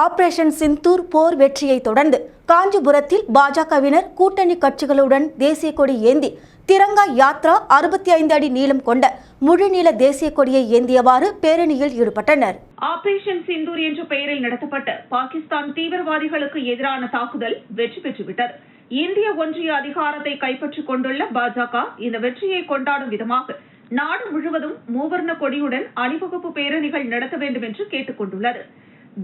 Operation Sindoor போர் வெற்றியை தொடர்ந்து காஞ்சிபுரத்தில் பாஜகவினர் கூட்டணி கட்சிகளுடன் தேசிய கொடி ஏந்தி திரங்கா யாத்ரா அறுபத்தி ஐந்து அடி நீளம் கொண்ட முழுநீள தேசிய கொடியை ஏந்தியவாறு பேரணியில் ஈடுபட்டனர். ஆபரேஷன் சிந்தூர் என்ற பெயரில் நடத்தப்பட்ட பாகிஸ்தான் தீவிரவாதிகளுக்கு எதிரான தாக்குதல் வெற்றி பெற்றுவிட்டது. இந்திய ஒன்றிய அதிகாரத்தை கைப்பற்றிக் கொண்டுள்ள பாஜக இந்த வெற்றியை கொண்டாடும் விதமாக நாடு முழுவதும் மூவர்ண கொடியுடன் அணிவகுப்பு பேரணிகள் நடத்த வேண்டும் என்று கேட்டுக் கொண்டுள்ளது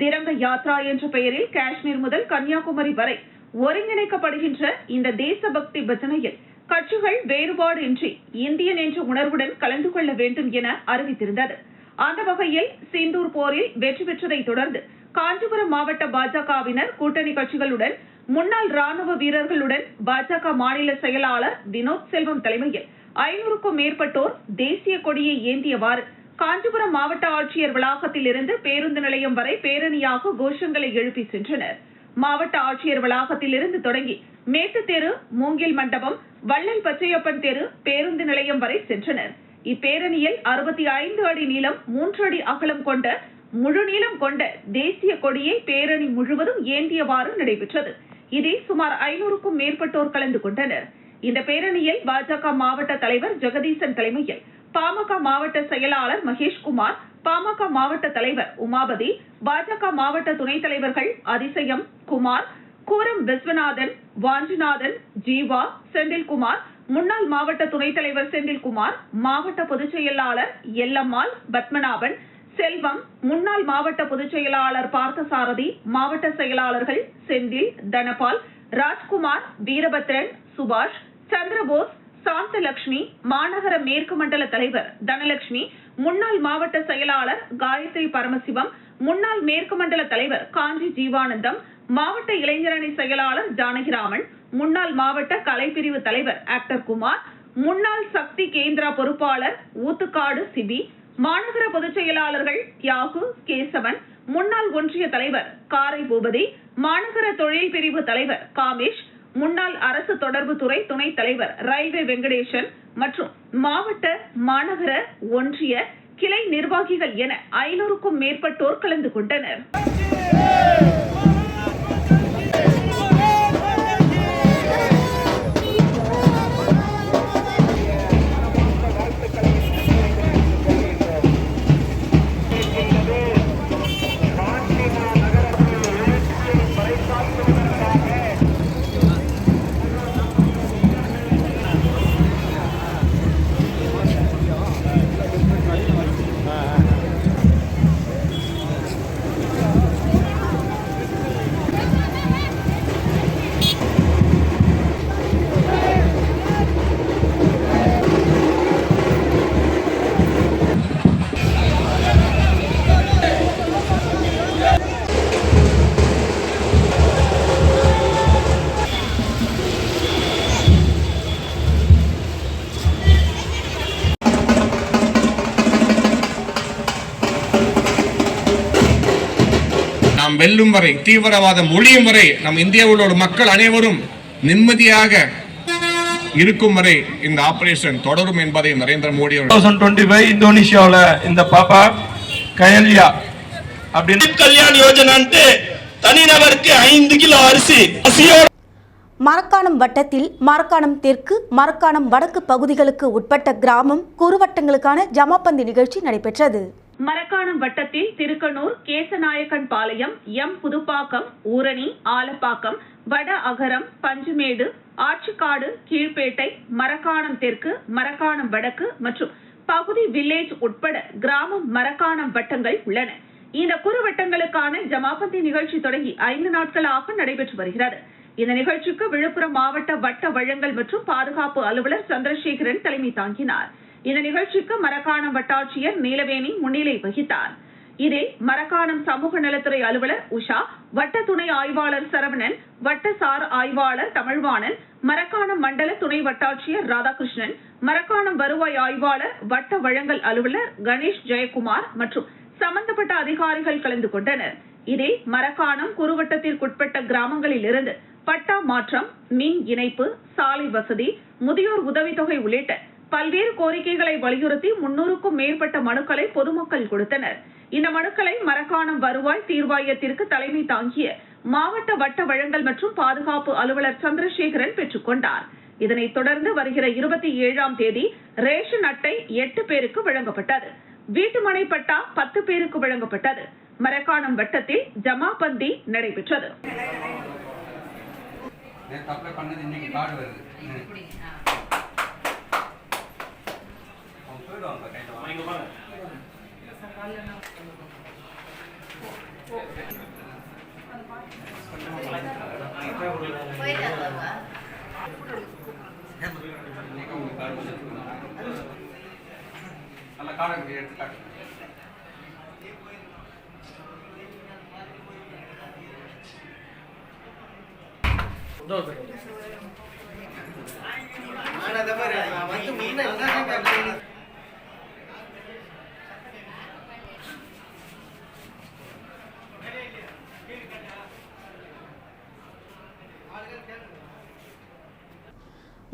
திரங்க யாத்ரா என்ற பெயரில் காஷ்மீர் முதல் கன்னியாகுமரி வரை ஒருங்கிணைக்கப்படுகின்ற இந்த தேசபக்தி பஜனையில் கட்சிகள் வேறுபாடு இன்றி இந்தியன் என்ற உணர்வுடன் கலந்து கொள்ள வேண்டும் என அறிவித்திருந்தது. அந்த வகையில் சிந்தூர் போரில் வெற்றி பெற்றதை தொடர்ந்து காஞ்சிபுரம் மாவட்ட பாஜகவினர் கூட்டணி கட்சிகளுடன் முன்னாள் ராணுவ வீரர்களுடன் பாஜக மாநில செயலாளர் வினோத் செல்வம் தலைமையில் ஐநூறுக்கும் மேற்பட்டோர் தேசிய கொடியை ஏந்தியவாறு காஞ்சிபுரம் மாவட்ட ஆட்சியர் வளாகத்தில் இருந்து பேருந்து நிலையம் வரை பேரணியாக கோஷங்களை எழுப்பி சென்றனர். மாவட்ட ஆட்சியர் வளாகத்தில் இருந்து தொடங்கி மேட்டு தெரு மூங்கில் மண்டபம் வள்ளல் பச்சையப்பன் தெரு பேருந்து நிலையம் வரை சென்றனர். இப்பேரணியில் அறுபத்தி ஐந்து அடி நீளம் மூன்று அடி அகலம் கொண்ட முழு நீளம் கொண்ட தேசிய கொடியை பேரணி முழுவதும் ஏந்தியவாறு நடைபெற்றது. இதில் சுமார் ஐநூறுக்கும் மேற்பட்டோர் கலந்து கொண்டனர். இந்த பேரணியில் பாஜக மாவட்ட தலைவர் ஜெகதீசன் தலைமையில் பாமக மாவட்ட செயலாளர் மகேஷ்குமார் பாமக மாவட்ட தலைவர் உமாபதி பாஜக மாவட்ட துணைத் தலைவர்கள் அதிசயம் குமார் கூரம் விஸ்வநாதன் வாஞ்சிநாதன் ஜீவா செந்தில்குமார் முன்னாள் மாவட்ட துணைத் தலைவர் செந்தில்குமார் மாவட்ட பொதுச் செயலாளர் எல்லம்மாள் பத்மநாபன் செல்வம் முன்னாள் மாவட்ட பொதுச் செயலாளர் பார்த்தசாரதி மாவட்ட செயலாளர்கள் செந்தில் தனபால் ராஜ்குமார் வீரபத்ரன் சுபாஷ் சந்திரபோஸ் சாந்தலட்சுமி மாநகர மேற்கு மண்டல தலைவர் தனலட்சுமி முன்னாள் மாவட்ட செயலாளர் காயத்ரி பரமசிவம் முன்னாள் மேற்கு மண்டல தலைவர் காஞ்சி ஜீவானந்தம் மாவட்ட இளைஞரணி செயலாளர் ஜானகிராமன் முன்னாள் மாவட்ட கலைப்பிரிவு தலைவர் ஆக்டர் குமார் முன்னாள் சக்தி கேந்திரா பொறுப்பாளர் ஊத்துக்காடு சிபி மாநகர பொதுச் செயலாளர்கள் தியாகு கேசவன் முன்னாள் ஒன்றிய தலைவர் காரை பூபதி மாநகர தொழில் பிரிவு தலைவர் காமேஷ் முன்னாள் அரசு தொடர்பு துறை துணைத் தலைவர் ரயில்வே வெங்கடேசன் மற்றும் மாவட்ட மாநகர ஒன்றிய கிளை நிர்வாகிகள் என ஐநூறுக்கும் மேற்பட்டோர் கலந்து கொண்டனர். வெல்லும் வரை தீவிரவாதம் ஒழியும் வரை நம் இந்தியாவில் உள்ள மக்கள் அனைவரும் நிம்மதியாக இருக்கும் வரை இந்த ஆபரேஷன் தொடரும் என்பதை நரேந்திர மோடி அவர்கள் 2025 இந்தோனேஷியாவில் இந்த பாப்பா கயலியா அப்படின்னு கல்யாண் யோஜனா தனிநபருக்கு ஐந்து கிலோ அரிசி. மரக்காணம் வட்டத்தில் மரக்காணம் தெற்கு மரக்காணம் வடக்கு பகுதிகளுக்கு உட்பட்ட கிராமம் குறுவட்டங்களுக்கான ஜமாபந்தி நிகழ்ச்சி நடைபெற்றது. மரக்காணம் வட்டத்தில் திருக்கனூர் கேசநாயக்கன் பாளையம் எம் புதுப்பாக்கம் ஊரணி ஆலப்பாக்கம் வட அகரம் பஞ்சுமேடு ஆற்றுக்காடு கீழ்பேட்டை மரக்காணம் தெற்கு மரக்காணம் வடக்கு மற்றும் பகுதி வில்லேஜ் உட்பட கிராமம் மரக்காணம் வட்டங்கள் உள்ளன. இந்த குறுவட்டங்களுக்கான ஜமாபந்தி நிகழ்ச்சி தொடங்கி ஐந்து நாட்களாக நடைபெற்று வருகிறது. இந்த நிகழ்ச்சிக்கு விழுப்புரம் மாவட்ட வட்ட வழங்கல் மற்றும் பாதுகாப்பு அலுவலர் சந்திரசேகரன் தலைமை தாங்கினார். இந்த நிகழ்ச்சிக்கு மரக்காணம் வட்டாட்சியர் நீலவேணி முன்னிலை வகித்தார். இதில் மரக்காணம் சமூக நலத்துறை அலுவலர் உஷா வட்ட துணை ஆய்வாளர் சரவணன் வட்ட சார் ஆய்வாளர் தமிழ்வாணன் மரக்காணம் மண்டல துணை வட்டாட்சியர் ராதாகிருஷ்ணன் மரக்காணம் வருவாய் ஆய்வாளர் வட்ட வழங்கல் அலுவலர் கணேஷ் ஜெயக்குமார் மற்றும் சம்பந்தப்பட்ட அதிகாரிகள் கலந்து கொண்டனர். இதில் மரக்காணம் குறுவட்டத்திற்குட்பட்ட கிராமங்களில் இருந்து பட்டா மாற்றம் மின் இணைப்பு சாலை வசதி முதியோர் உதவித்தொகை உள்ளிட்ட பல்வேறு கோரிக்கைகளை வலியுறுத்தி முன்னூறுக்கும் மேற்பட்ட மனுக்களை பொதுமக்கள் கொடுத்தனர். இந்த மனுக்களை மரக்காணம் வருவாய் தீர்வாயத்திற்கு தலைமை தாங்கிய மாவட்ட வட்ட வழங்கல் மற்றும் பாதுகாப்பு அலுவலர் சந்திரசேகரன் பெற்றுக் கொண்டார். இதனைத் தொடர்ந்து வருகிற இருபத்தி ஏழாம் தேதி ரேஷன் அட்டை எட்டு பேருக்கு வழங்கப்பட்டது. வீட்டுமனை பட்டா பத்து பேருக்கு வழங்கப்பட்டது. மரக்காணம் வட்டத்தில் ஜமாபந்தி நடைபெற்றது. பண்ணது இன்னைக்கு கார்டு வருது. அந்த கார்டு எடுத்து காட்டு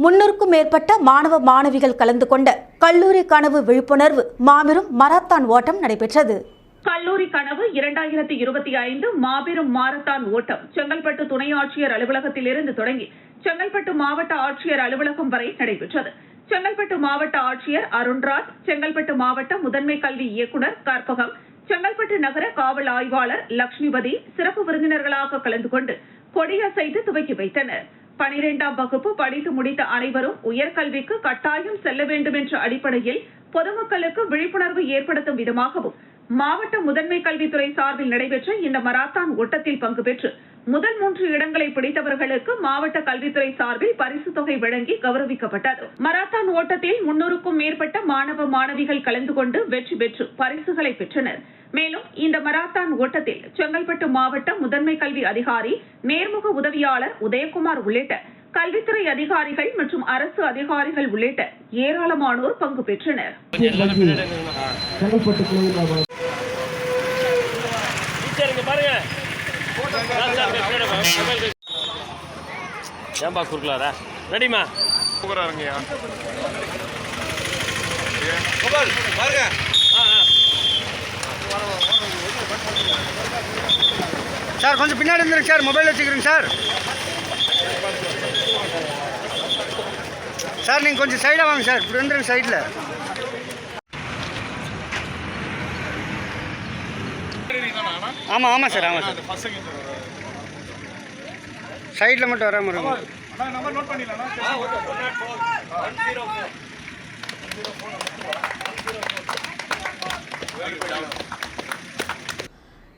முன்னூறுக்கும் மேற்பட்ட மாணவ மாணவிகள் கலந்து கொண்ட கல்லூரி கனவு விழிப்புணர்வு மாபெரும் மராத்தான் ஓட்டம் நடைபெற்றது. கல்லூரி கனவு இரண்டாயிரத்தி இருபத்தி ஐந்து மாபெரும் மாரத்தான் ஓட்டம். செங்கல்பட்டு துணை ஆட்சியர் அலுவலகத்தில் இருந்து தொடங்கி செங்கல்பட்டு மாவட்ட ஆட்சியர் அலுவலகம் வரை நடைபெற்றது. செங்கல்பட்டு மாவட்ட ஆட்சியர் அருண்ராஜ் செங்கல்பட்டு மாவட்ட முதன்மை கல்வி இயக்குனர் கற்பகம் செங்கல்பட்டு நகர காவல் ஆய்வாளர் லட்சுமிபதி சிறப்பு விருந்தினர்களாக கலந்து கொண்டு கொடியசைத்து துவக்கி வைத்தனர். பனிரெண்டாம் வகுப்பு படித்து முடித்த அனைவரும் உயர்கல்விக்கு கட்டாயம் செல்ல வேண்டும் என்ற அடிப்படையில் பொதுமக்களுக்கு விழிப்புணர்வு ஏற்படுத்தும் விதமாகவும் மாவட்ட முதன்மை கல்வித்துறை சார்பில் நடைபெற்ற இந்த மராத்தான் ஓட்டத்தில் பங்கு பெற்று முதல் மூன்று இடங்களை பிடித்தவர்களுக்கு மாவட்ட கல்வித்துறை சார்பில் பரிசு தொகை வழங்கி கௌரவிக்கப்பட்டது. மராத்தான் ஓட்டத்தில் முன்னூறுக்கும் மேற்பட்ட மாணவ மாணவிகள் கலந்து கொண்டு வெற்றி பெற்று பரிசுகளை பெற்றனர். மேலும் இந்த மராத்தான் ஓட்டத்தில் செங்கல்பட்டு மாவட்ட முதன்மை கல்வி அதிகாரி நேர்முக உதவியாளர் உதயகுமார் உள்ளிட்ட கல்வித்துறை அதிகாரிகள் மற்றும் அரசு அதிகாரிகள் உள்ளிட்ட ஏராளமானோர் பங்கு பெற்றனர் சரிங்க பாருங்க ஏன்பா குறுக்கலாரா ரெடிமா சார் கொஞ்சம் பின்னாடி வந்துருங்க சார் மொபைல் வச்சுக்கிறேங்க சார். சார் நீங்கள் கொஞ்சம் சைடாக வாங்க சார் இப்படி வந்துருங்க சைடில் ஆமாம் ஆமாம் சார் ஆமாம் சார். சைடில் மட்டும் வராமல் இருக்கும்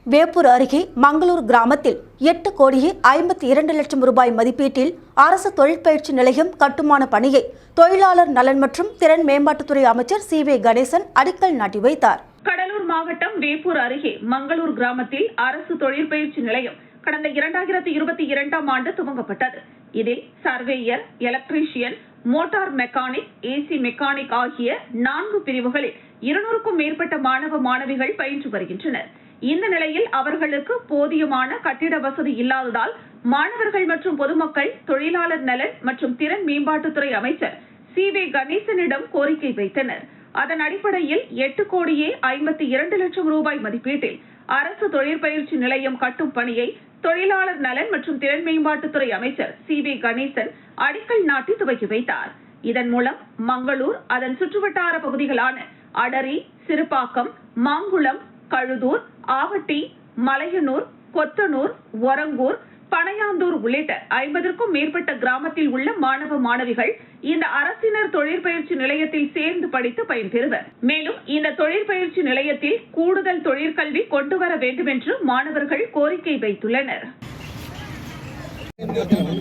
வேப்பூர் அருகே மங்களூர் கிராமத்தில் எட்டு கோடியே ஐம்பத்தி இரண்டு லட்சம் ரூபாய் மதிப்பீட்டில் அரசு தொழிற்பயிற்சி நிலையம் கட்டுமான பணியை தொழிலாளர் நலன் மற்றும் திறன் மேம்பாட்டுத்துறை அமைச்சர் சி வே கணேசன் அடிக்கல் நாட்டி வைத்தார். கடலூர் மாவட்டம் வேப்பூர் அருகே மங்களூர் கிராமத்தில் அரசு தொழிற்பயிற்சி நிலையம் கடந்த இரண்டாயிரத்தி இருபத்தி இரண்டாம் ஆண்டு துவங்கப்பட்டது. இதில் surveyor electrician motor mechanic AC mechanic ஆகிய நான்கு பிரிவுகளில் இருநூறுக்கும் மேற்பட்ட மாணவ மாணவிகள் பயின்று வருகின்றனர். இந்த நிலையில் அவர்களுக்கு போதியமான கட்டிட வசதி இல்லாததால் மாணவர்கள் மற்றும் பொதுமக்கள் தொழிலாளர் நலன் மற்றும் திறன் மேம்பாட்டுத்துறை அமைச்சர் சி வே கணேசனிடம் கோரிக்கை வைத்தனர். அதன் அடிப்படையில் எட்டு கோடியே ஐம்பத்தி இரண்டு லட்சம் ரூபாய் மதிப்பீட்டில் அரசு தொழிற்பயிற்சி நிலையம் கட்டும் பணியை தொழிலாளர் நலன் மற்றும் திறன் மேம்பாட்டுத்துறை அமைச்சர் சி வி கணேசன் அடிக்கல் நாட்டி துவக்கி வைத்தார். இதன் மூலம் மங்களூர் அதன் சுற்றுவட்டார பகுதிகளான அடரி சிறுபாக்கம் மாங்குளம் கழுதூர் ஆவட்டி மலையனூர் கொத்தனூர் ஒரங்கூர் பனையாந்தூர் உள்ளிட்ட ஐம்பதற்கும் மேற்பட்ட கிராமத்தில் உள்ள மாணவ மாணவிகள் இந்த அரசினர் தொழிற்பயிற்சி நிலையத்தில் சேர்ந்து படித்து பயன்பெறுவர் மேலும் இந்த தொழிற்பயிற்சி நிலையத்தில் கூடுதல் தொழிற்கல்வி கொண்டு வர வேண்டும் என்று மாணவர்கள் கோரிக்கை வைத்துள்ளனர் Gracias.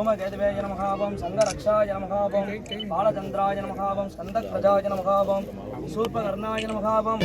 குமகேதவேய நமகாபம் சங்கரக்ஷாய நமகாபம் பாலச்சந்திராய நமகாபம் ஸ்கந்தக்ரஜாய நமகாபம் சூர்பகர்ணாய நமகாபம்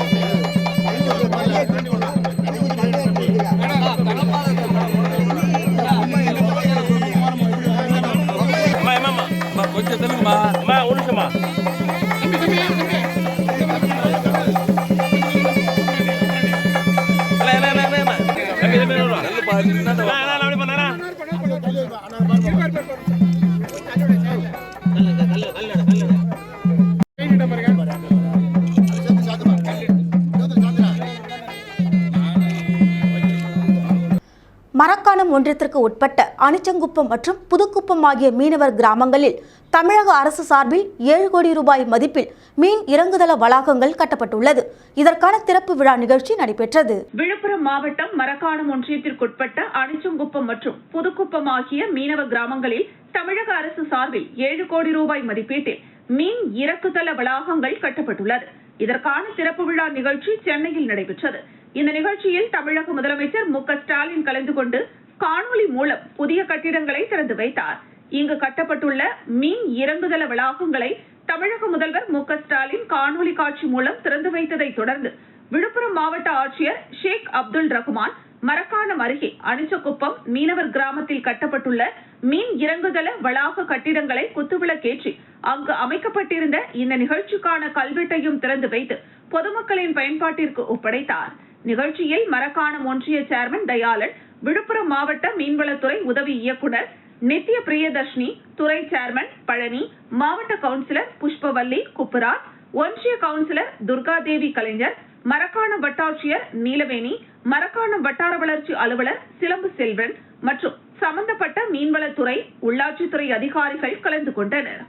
ஒன்றியத்திற்கு உட்பட்ட அணிச்சங்குப்பம் மற்றும் புதுக்குப்பம் ஆகிய மீனவர் கிராமங்களில் தமிழக அரசு சார்பில் ஏழு கோடி ரூபாய் மதிப்பில் மீன் இறங்குதள வளாகங்கள் கட்டப்பட்டுள்ளது. இதற்கான திறப்பு விழா நிகழ்ச்சி நடைபெற்றது. விழுப்புரம் மாவட்டம் மரக்காணம் ஒன்றியத்திற்குட்பட்ட அணிச்சங்குப்பம் மற்றும் புதுக்குப்பம் ஆகிய மீனவ கிராமங்களில் தமிழக அரசு சார்பில் ஏழு கோடி ரூபாய் மதிப்பீட்டில் மீன் இறக்குதள வளாகங்கள் கட்டப்பட்டுள்ளது. இதற்கான திறப்பு விழா நிகழ்ச்சி சென்னையில் நடைபெற்றது. இந்த நிகழ்ச்சியில் தமிழக முதலமைச்சர் மு க ஸ்டாலின் கலந்து கொண்டு காணொலி மூலம் புதிய கட்டிடங்களை திறந்து வைத்தார். இங்கு கட்டப்பட்டுள்ள மீன் இறங்குதள வளாகங்களை தமிழக முதல்வர் மு ஸ்டாலின் காணொலி காட்சி மூலம் திறந்து வைத்ததை தொடர்ந்து விழுப்புரம் மாவட்ட ஆட்சியர் ஷேக் அப்துல் ரஹ்மான் மரக்காணம் அருகே அணிச்சக்குப்பம் மீனவர் கிராமத்தில் கட்டப்பட்டுள்ள மீன் இறங்குதள வளாக கட்டிடங்களை குத்துவிளக்கேற்றி அங்கு அமைக்கப்பட்டிருந்த இந்த நிகழ்ச்சிக்கான கல்வெட்டையும் திறந்து வைத்து பொதுமக்களின் பயன்பாட்டிற்கு ஒப்படைத்தாா் நிகழ்ச்சியில் மரக்காணம் ஒன்றிய சேர்மன் தயாளன் விழுப்புரம் மாவட்ட மீன்வளத்துறை உதவி இயக்குனர் நித்ய பிரியதர்ஷினி துறை சேர்மன் பழனி மாவட்ட கவுன்சிலர் புஷ்பவல்லி குப்புராஜ் ஒன்றிய கவுன்சிலர் துர்காதேவி கலைஞர் மரக்காணம் வட்டாட்சியர் நீலவேணி மரக்காணம் வட்டார வளர்ச்சி அலுவலர் சிலம்பு செல்வன் மற்றும் சம்பந்தப்பட்ட மீன்வளத்துறை உள்ளாட்சித்துறை அதிகாரிகள் கலந்து கொண்டனர்.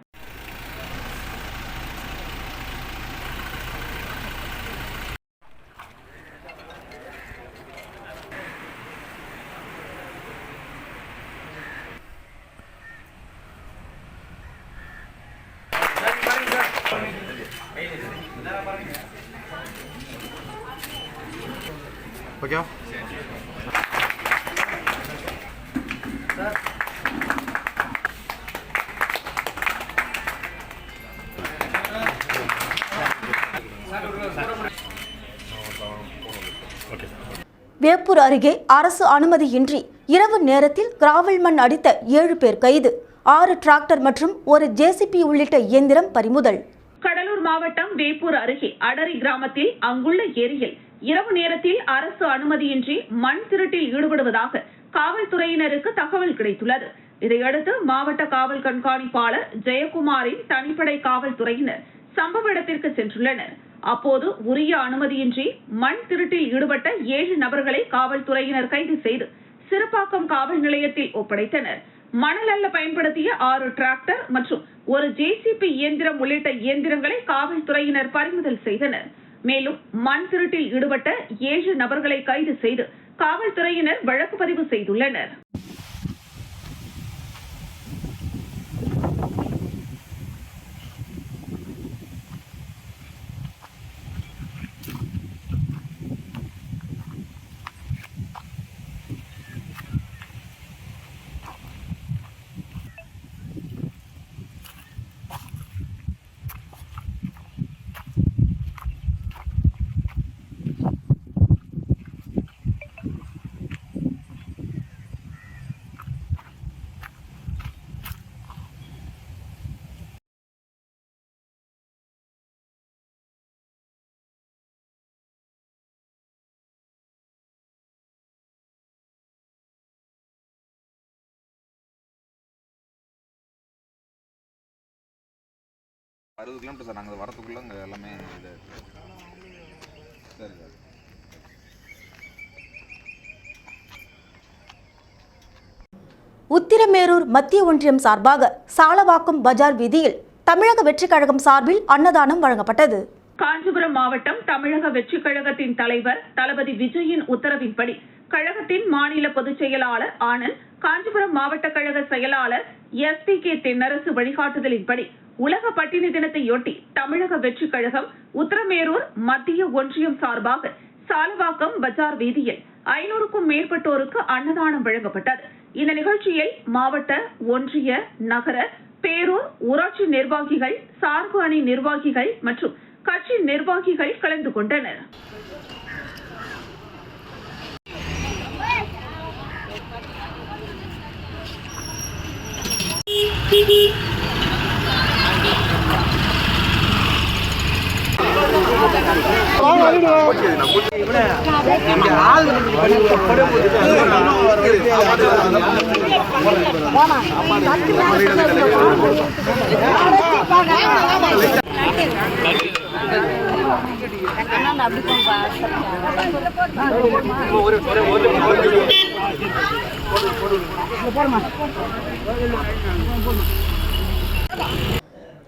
வேப்பூர் அருகே அரசு அனுமதியின்றி இரவு நேரத்தில் கிராவல் மண் அடித்த ஏழு பேர் கைது. ஆறு டிராக்டர் மற்றும் ஒரு ஜேசிபி உள்ளிட்ட இயந்திரம் பறிமுதல். கடலூர் மாவட்டம் வேப்பூர் அருகே அடரி கிராமத்தில் அங்குள்ள ஏரியில் இரவு நேரத்தில் அரசு அனுமதியின்றி மண் திருட்டில் ஈடுபடுவதாக காவல்துறையினருக்கு தகவல் கிடைத்துள்ளது. இதையடுத்து மாவட்ட காவல் கண்காணிப்பாளர் ஜெயக்குமாரின் தனிப்படை காவல்துறையினர் சம்பவ இடத்திற்கு சென்றுள்ளனர். அப்போது உரிய அனுமதியின்றி மண் திருட்டில் ஈடுபட்ட ஏழு நபர்களை காவல்துறையினர் கைது செய்து சிறுபாக்கம் காவல் நிலையத்தில் ஒப்படைத்தனர். மணல் அல்ல பயன்படுத்திய ஆறு டிராக்டர் மற்றும் ஒரு ஜேசிபி இயந்திரம் உள்ளிட்ட இயந்திரங்களை காவல்துறையினர் பறிமுதல் செய்தனர். மேலும் மண் திருட்டில் ஈடுபட்ட ஏழு நபர்களை கைது செய்து காவல்துறையினர் வழக்கு பதிவு செய்துள்ளனர். அறுபது கிலோமீட்டர் சார் நாங்கள் வரத்துக்குள்ளே இங்கே எல்லாமே இது சரி சார். உத்திரமேரூர் மத்திய ஒன்றியம் சார்பாக சாலவாக்கம் பஜார் வீதியில் தமிழக வெற்றிக் கழகம் சார்பில் அன்னதானம் வழங்கப்பட்டது. காஞ்சிபுரம் மாவட்டம் தமிழக வெற்றிக் கழகத்தின் தலைவர் தளபதி விஜயின் உத்தரவின்படி கழகத்தின் மாநில பொதுச் செயலாளர் ஆனந்த் காஞ்சிபுரம் மாவட்ட கழக செயலாளர் எஸ் பி கே தென்னரசு வழிகாட்டுதலின்படி உலக பட்டினி தினத்தையொட்டி தமிழக வெற்றிக் கழகம் உத்தரமேரூர் மத்திய ஒன்றியம் சார்பாக சாலவாக்கம் பஜார் வீதியில் ஐநூறுக்கும் மேற்பட்டோருக்கு அன்னதானம் வழங்கப்பட்டது. இந்த நிகழ்ச்சியில் மாவட்ட ஒன்றிய நகர பேரூர் ஊராட்சி நிர்வாகிகள் சார்பு அணி நிர்வாகிகள் மற்றும் கட்சி நிர்வாகிகள் கலந்து கொண்டனர்.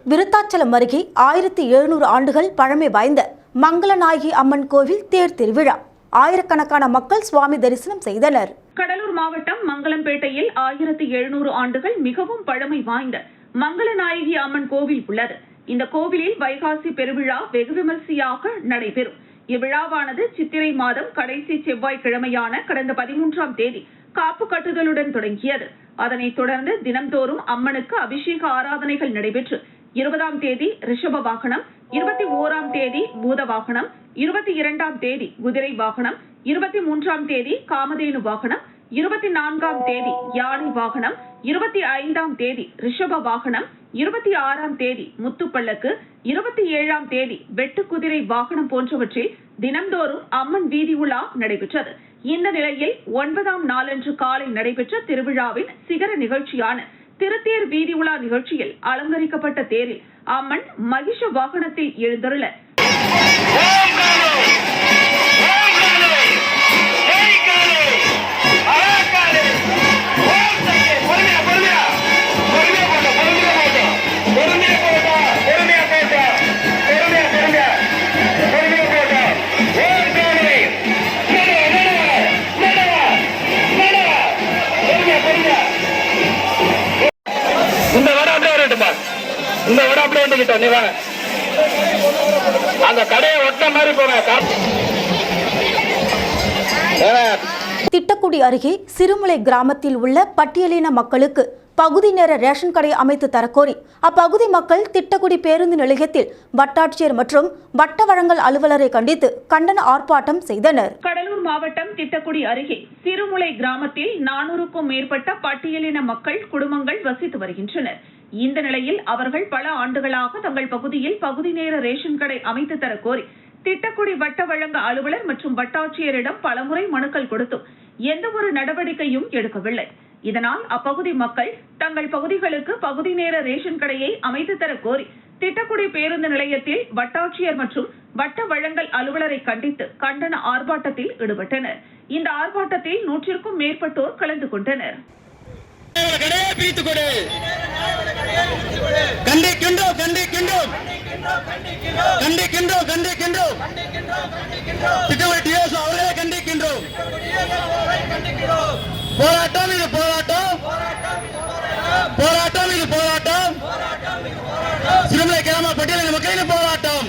விருத்தாச்சலம் அருகே ஆயிரத்தி எழுநூறு ஆண்டுகள் பழமை வாய்ந்த மங்களநாயகி அம்மன் கோவில் தேர் திருவிழா. ஆயிரக்கணக்கான மக்கள் சுவாமி தரிசனம் செய்தனர். கடலூர் மாவட்டம் மங்களம்பேட்டையில் ஆயிரத்தி எழுநூறு ஆண்டுகள் மிகவும் பழமை வாய்ந்த மங்களநாயகி அம்மன் கோவில் உள்ளது. இந்த கோவிலில் வைகாசி பெருவிழா வெகு விமரிசையாக நடைபெறும். இவ்விழாவானது சித்திரை மாதம் கடைசி செவ்வாய்க்கிழமையான கடந்த பதிமூன்றாம் தேதி காப்பு கட்டுதலுடன் தொடங்கியது. அதனைத் தொடர்ந்து தினம்தோறும் அம்மனுக்கு அபிஷேக ஆராதனைகள் நடைபெற்று இருபதாம் தேதி ரிஷப வாகனம் இருபத்தி ஓராம் தேதி பூத வாகனம் இருபத்தி இரண்டாம் தேதி குதிரை வாகனம் இருபத்தி மூன்றாம் தேதி காமதேனு வாகனம் இருபத்தி நான்காம் தேதி யானை வாகனம் இருபத்தி ஐந்தாம் தேதி ரிஷப வாகனம் இருபத்தி ஆறாம் தேதி முத்துப்பள்ளக்கு இருபத்தி ஏழாம் தேதி வெட்டு குதிரை வாகனம் போன்றவற்றில் தினம்தோறும் அம்மன் வீதி உலா நடைபெற்றது. இந்த நிலையில் ஒன்பதாம் நாளன்று காலை நடைபெற்ற திருவிழாவின் சிகர நிகழ்ச்சியான திருத்தேர் வீதி உலா நிகழ்ச்சியில் அலங்கரிக்கப்பட்ட தேரில் அம்மன் மகிஷ வாகனத்தில் எழுந்தருள. அருகே சிறுமலை கிராமத்தில் உள்ள பட்டியலின மக்களுக்கு பகுதி நேர ரேஷன் கடை அமைத்து தரக்கோரி அப்பகுதி மக்கள் திட்டக்குடி பேருந்து நிலையத்தில் வட்டாட்சியர் மற்றும் வட்ட வழங்கல் அலுவலரை கண்டித்து கண்டன ஆர்ப்பாட்டம் செய்தனர். கடலூர் மாவட்டம் திட்டக்குடி அருகே சிறுமுளை கிராமத்தில் நானூறுக்கும் மேற்பட்ட பட்டியலின மக்கள் குடும்பங்கள் வசித்து வருகின்றனர். இந்த நிலையில் அவர்கள் பல ஆண்டுகளாக தங்கள் பகுதியில் பகுதி நேர ரேஷன் கடை அமைத்து தரக்கோரி திட்டக்குடி வட்ட வழங்க அலுவலர் மற்றும் வட்டாட்சியரிடம் பலமுறை மனுக்கள் கொடுத்தும் எந்த ஒரு நடவடிக்கையும் எடுக்கவில்லை. இதனால் அப்பகுதி மக்கள் தங்கள் பகுதிகளுக்கு பகுதி நேர ரேஷன் கடையை அமைத்து தர கோரி திட்டக்குடி பேருந்து நிலையத்தில் வட்டாட்சியர் மற்றும் வட்ட வழங்கல் அலுவலரை கண்டித்து கண்டன ஆர்ப்பாட்டத்தில் ஈடுபட்டனர். இந்த ஆர்ப்பாட்டத்தில் நூற்றிற்கும் மேற்பட்டோர் கலந்து கொண்டனர். கண்டிக்கின்றோம் பிரித்து கண்டிக்கின்றோம். கண்டிக்கின்றோம் கண்டிக்கின்றோம். கண்டிக்கின்றோம் திட்டவடி டிஎஸ் அவர்களே கண்டிக்கின்றோம் போராட்டம் இது போராட்டம். போராட்டம் இது போராட்டம். சிறுமலை கிராம பட்டியலின் மக்களின் போராட்டம்.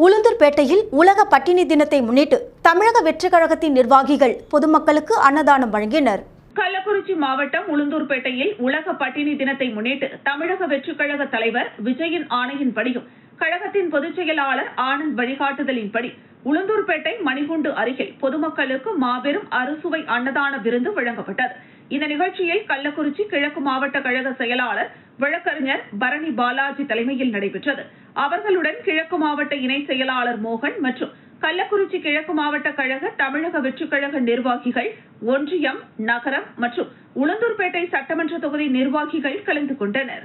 உளுந்தூர்பேட்டையில் உலக பட்டினி தினத்தை முன்னிட்டு தமிழக வெற்றிக் கழகத்தின் நிர்வாகிகள் பொதுமக்களுக்கு அன்னதானம் வழங்கினர். கள்ளக்குறிச்சி மாவட்டம் உளுந்தூர்பேட்டையில் உலக பட்டினி தினத்தை முன்னிட்டு தமிழக வெற்றிக் கழக தலைவர் விஜயின் ஆணையின்படியும் கழகத்தின் பொதுச் செயலாளர் ஆனந்த் வழிகாட்டுதலின்படி உளுந்தூர்பேட்டை மணிகுண்டு அருகில் பொதுமக்களுக்கு மாபெரும் அறுசுவை அன்னதான விருந்து வழங்கப்பட்டது. இந்த நிகழ்ச்சியில் கள்ளக்குறிச்சி கிழக்கு மாவட்ட கழக செயலாளர் வழக்கறிஞர் பரணி பாலாஜி தலைமையில் நடைபெற்றது. அவர்களுடன் கிழக்கு மாவட்ட இணை செயலாளர் மோகன் மற்றும் கள்ளக்குறிச்சி கிழக்கு மாவட்ட கழக தமிழக வெற்றுக்கழக நிர்வாகிகள் ஒன்றியம் நகரம் மற்றும் உளுந்தூர்பேட்டை சட்டமன்ற தொகுதி நிர்வாகிகள் கலந்து கொண்டனர்.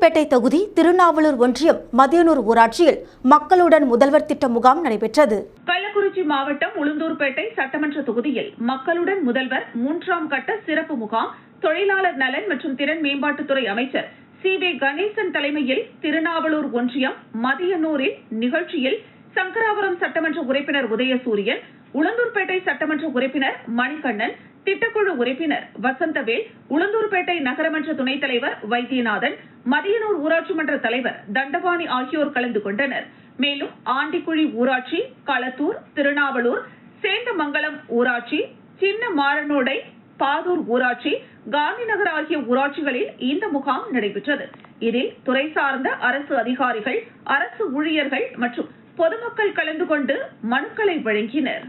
உளுந்தூர்பேட்டை தொகுதி திருநாவலூர் ஒன்றியம் மதியனூர் ஊராட்சியில் மக்களுடன் முதல்வர் திட்ட முகாம் நடைபெற்றது. கள்ளக்குறிச்சி மாவட்டம் உளுந்தூர்பேட்டை சட்டமன்ற தொகுதியில் மக்களுடன் முதல்வர் மூன்றாம் கட்ட சிறப்பு முகாம் தொழிலாளர் நலன் மற்றும் திறன் மேம்பாட்டுத்துறை அமைச்சர் சி வி கணேசன் தலைமையில் திருநாவலூர் ஒன்றியம் மதியனூரில் நிகழ்ச்சியில் சங்கராபுரம் சட்டமன்ற உறுப்பினர் உதயசூரியன் உளுந்தூர்பேட்டை சட்டமன்ற உறுப்பினர் மணிகண்ணன் திட்டக்குழு உறுப்பினர் வசந்தவேல் உளுந்தூர்பேட்டை நகரமன்ற துணைத் தலைவர் வைத்தியநாதன் மதியனூர் ஊராட்சி மன்ற தலைவர் தண்டபாணி ஆகியோர் கலந்து கொண்டனர். மேலும் ஆண்டிக்குழி ஊராட்சி களத்தூர் திருநாவலூர் சேந்தமங்கலம் ஊராட்சி சின்ன மாரனோடை பாதூர் ஊராட்சி காந்திநகர் ஆகிய ஊராட்சிகளில் இந்த முகாம் நடைபெற்றது. இதில் துறை சார்ந்த அரசு அதிகாரிகள் அரசு ஊழியர்கள் மற்றும் பொதுமக்கள் கலந்து கொண்டு மனுக்களை வழங்கினர்.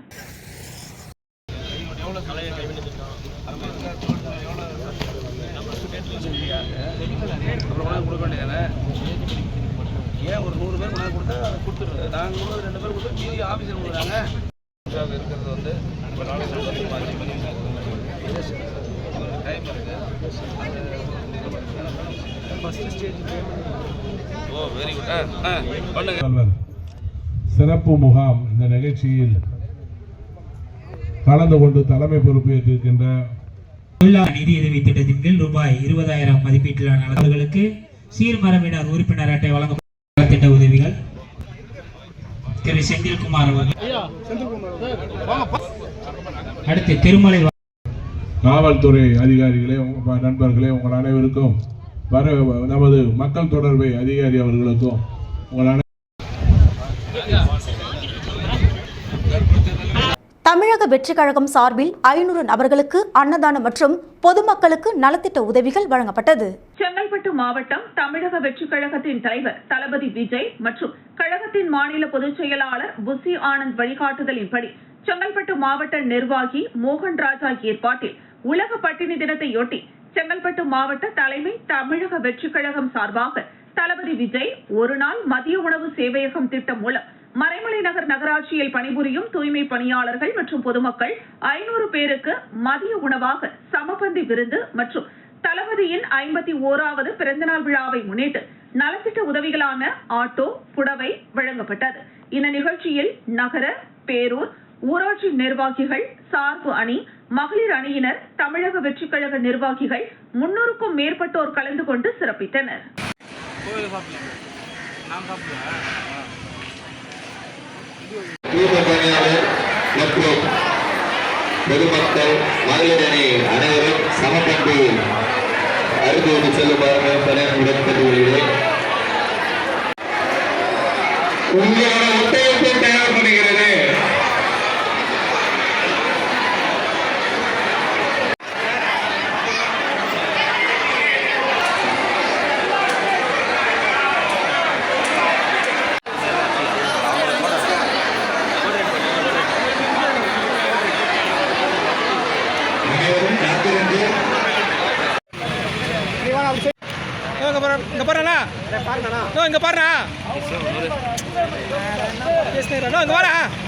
அப்புறம் கொடுக்க வேண்டியதானே? ஏன் ஒரு நூறு பேர் கொண்டாந்து கொடுத்தா கொடுத்துருங்க நாங்கள் கொடுத்தது ரெண்டு பேர் கொடுத்தா மீதி ஆஃபீஸர் கொடுக்குறாங்க. இருக்கிறது வந்து இப்போ நாளைக்கு டைம் ஓ வெரி குட் ஆ பண்ணுங்க. சிறப்பு முகாம் இந்த நிகழ்ச்சியில் கலந்து கொண்டு தலைமை பொறுப்பேற்றிருக்கின்ற நிதியுதவி திட்டத்தின் கீழ் ரூபாய் இருபதாயிரம் மதிப்பீட்டிலான நலன்களுக்கு சீர்மரபினர் உறுப்பினர் அட்டை வழங்கப்பட்ட திட்ட உதவிகள். திரு செந்தில்குமார் அவர்கள். அடுத்து திருமலை காவல்துறை அதிகாரிகளே நண்பர்களே உங்கள் அனைவருக்கும் வர நமது மக்கள் தொடர்பை அதிகாரி அவர்களுக்கும் உங்கள் வெற்றி கழகம் சார்பில் ஐநூறு நபர்களுக்கு அன்னதானம் மற்றும் பொதுமக்களுக்கு நலத்திட்ட உதவிகள் வழங்கப்பட்டது. செங்கல்பட்டு மாவட்டம் தமிழக வெற்றி கழகத்தின் தலைவர் தளபதி விஜய் மற்றும் கழகத்தின் மாநில பொதுச் செயலாளர் புசி ஆனந்த் வழிகாட்டுதலின்படி செங்கல்பட்டு மாவட்ட நிர்வாகி மோகன் ராஜா ஏற்பாட்டில் உலக பட்டினி தினத்தையொட்டி செங்கல்பட்டு மாவட்ட தலைமை தமிழக வெற்றி கழகம் சார்பாக தளபதி விஜய் ஒரு நாள் மதிய உணவு சேவையகம் திட்டம் மூலம் மறைமலை நகர் நகராட்சியில் பணிபுரியும் தூய்மை பணியாளர்கள் மற்றும் பொதுமக்கள் ஐநூறு பேருக்கு மதிய உணவாக சமபந்தி விருந்து மற்றும் தளபதியின் ஐம்பத்தி ஓராவது பிறந்தநாள் விழாவை முன்னிட்டு நலத்திட்ட உதவிகளான ஆட்டோ புடவை வழங்கப்பட்டது. இந்த நிகழ்ச்சியில் நகர பேரூர் ஊராட்சி நிர்வாகிகள் சார்பு அணி மகளிர் அணியினர் தமிழக வெற்றிக் கழக நிர்வாகிகள் முன்னூறுக்கும் மேற்பட்டோர் கலந்து கொண்டு சிறப்பித்தனர். மற்றும் பொதுமக்கள் மகளிர் அனைவரும் சமபங்கு அருகோடு செல்லுமாறு பணியுடன் கேட்டுக்கொள்கிறேன் தேவைப்படுகிறது அனைவரும் காத்திருந்து இங்க பாருண்ணா இங்க பாருண்ணா இங்க வாடா ஒரு நிமிஷம்